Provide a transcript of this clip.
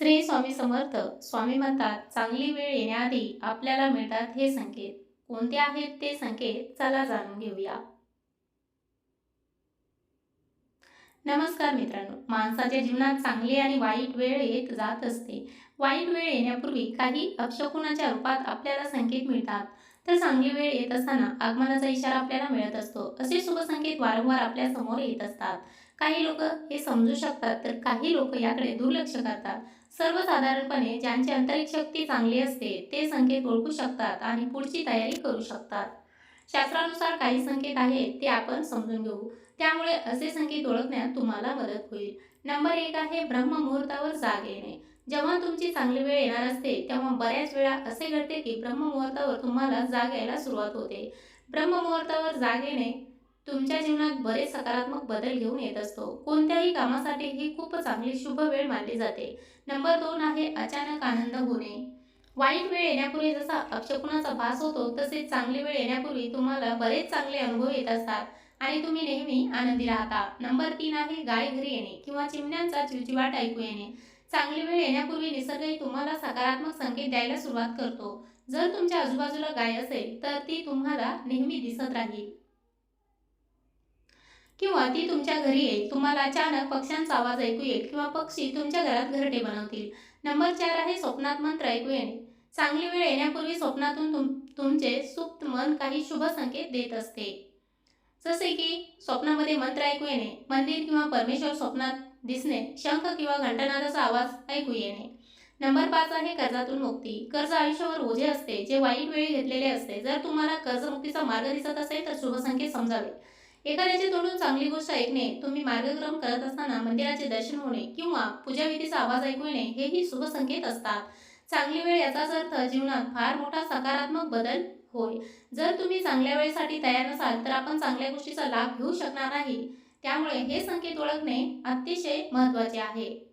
श्री स्वामी समर्थ स्वामी म्हणतात चांगली वेळ येण्याआधी आपल्याला मिळतात हे संकेत. कोणते आहेत ते संकेत? चला जाणून घेऊया. नमस्कार मित्रांनो. माणसाच्या जीवनात चांगली आणि वाईट वेळ येत जात असते. वाईट वेळ येण्यापूर्वी काही अक्षकुणाच्या रूपात आपल्याला संकेत मिळतात. तर चांगली वेळ येत असताना आगमनाचा इशारा आपल्याला मिळत असतो. असे शुभ संकेत वारंवार आपल्यासमोर येत असतात. काही लोक हे समजू शकतात तर काही लोक याकडे दुर्लक्ष करतात. सर्वसाधारणपणे ज्यांची आंतरिक शक्ती चांगली असते ते संकेत ओळखू शकतात आणि पुढची तयारी करू शकतात. शास्त्रानुसार काही संकेत आहेत ते आपण समजून घेऊ. त्यामुळे असे संकेत ओळखण्यात तुम्हाला मदत होईल. नंबर एक आहे ब्रह्ममुहूर्तावर जाग येणे. जेव्हा तुमची चांगली वेळ येणार असते तेव्हा बऱ्याच वेळा असे घडते की ब्रह्ममुहूर्तावर तुम्हाला जाग यायला सुरुवात होते. ब्रह्ममुहूर्तावर जाग येणे तुमच्या जीवनात बरेच सकारात्मक बदल घेऊन येत असतो. कोणत्याही कामासाठी ही खूप चांगली शुभ वेळ मानली जाते. नंबर दोन आहे अचानक आनंद होणे. वाईट वेळ येण्यापूर्वी जसा अपशकुनाचा भास होतो तसेच चांगली वेळ येण्यापूर्वी तुम्हाला बरेच चांगले अनुभव येत असतात आणि तुम्ही नेहमी आनंदी राहता. नंबर तीन आहे गाय घरी येणे किंवा चिमण्यांचा चिवचिवाट ऐकू येणे. चांगली वेळ येण्यापूर्वी निसर्गही तुम्हाला सकारात्मक संकेत द्यायला सुरुवात करतो. जर तुमच्या आजूबाजूला गाय असेल तर ती तुम्हाला नेहमी दिसत राहील. किंवा ती तुमच्या घरी येईल. तुम्हाला अचानक पक्ष्यांचा आवाज ऐकू येईल किंवा पक्षी तुमच्या घरात घरटे बनवतील. नंबर चार आहे स्वप्नात मंत्र ऐकू येणे. चांगली वेळ येण्यापूर्वी स्वप्नातून तुम तुमचे सुप्त मन काही शुभ संकेत देत असते. जसे की स्वप्नामध्ये मंत्र ऐकू येणे मंदिर किंवा परमेश्वर स्वप्नात दिसणे शंख किंवा घंटनादाचा आवाज ऐकू येणे. नंबर पाच आहे कर्जातून मुक्ती. कर्ज आयुष्यावर ओझे असते जे वाईट वेळी घेतलेले असते. जर तुम्हाला कर्जमुक्तीचा मार्ग दिसत असेल तर शुभ संकेत समजावे. एखाद्याचे तोडून चांगली गोष्ट ऐकणे तुम्ही मार्गक्रम करत असताना मंदिराचे दर्शन होणे किंवा पूजाविधीचा आवाज ऐकू येणे हेही शुभ संकेत असतात. चांगली वेळ याचाच अर्थ जीवनात फार मोठा सकारात्मक बदल होय. जर तुम्ही चांगल्या वेळेसाठी तयार नसाल तर आपण चांगल्या गोष्टीचा लाभ घेऊ शकणार नाही. त्यामुळे हे संकेत ओळखणे अतिशय महत्त्वाचे आहे.